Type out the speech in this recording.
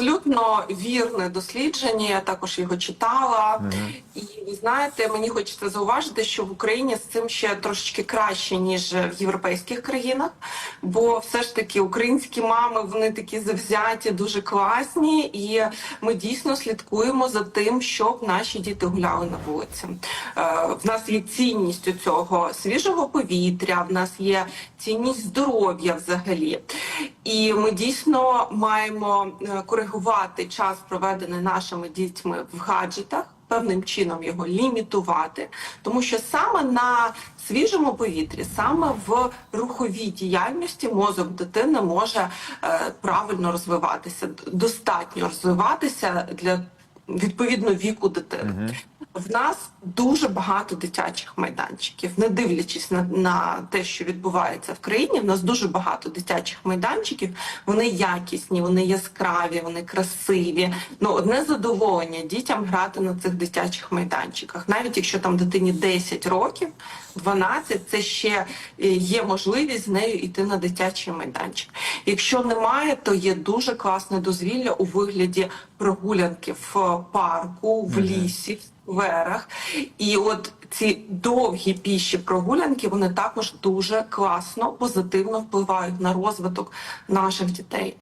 абсолютно вірне дослідження. Я також його читала. І ви знаєте, мені хочеться зауважити, що в Україні з цим ще трошечки краще ніж в європейських країнах, бо все ж таки українські мами вони такі завзяті, дуже класні, і ми дійсно слідкуємо за тим, щоб наші діти гуляли на вулиці. Е, В нас є цінність у цього свіжого повітря, в нас є цінність здоров'я взагалі. І ми дійсно маємо е, коригувати час, проведений нашими дітьми в гаджетах. Певним чином його лімітувати, тому що саме на свіжому повітрі, саме в руховій діяльності мозок дитини може е, правильно розвиватися, достатньо розвиватися для відповідно віку дитини. В нас дуже багато дитячих майданчиків, не дивлячись на, на те, що відбувається в країні. В нас дуже багато дитячих майданчиків. Вони якісні, вони яскраві, вони красиві. Ну одне задоволення дітям грати на цих дитячих майданчиках, навіть якщо там дитині 10 років, 12, це ще е, є можливість з нею йти на дитячий майданчик. Якщо немає, то є дуже класне дозвілля у вигляді прогулянки в парку, в лісі, в скверах. І от ці довгі піші прогулянки вони також дуже класно, позитивно впливають на розвиток наших дітей.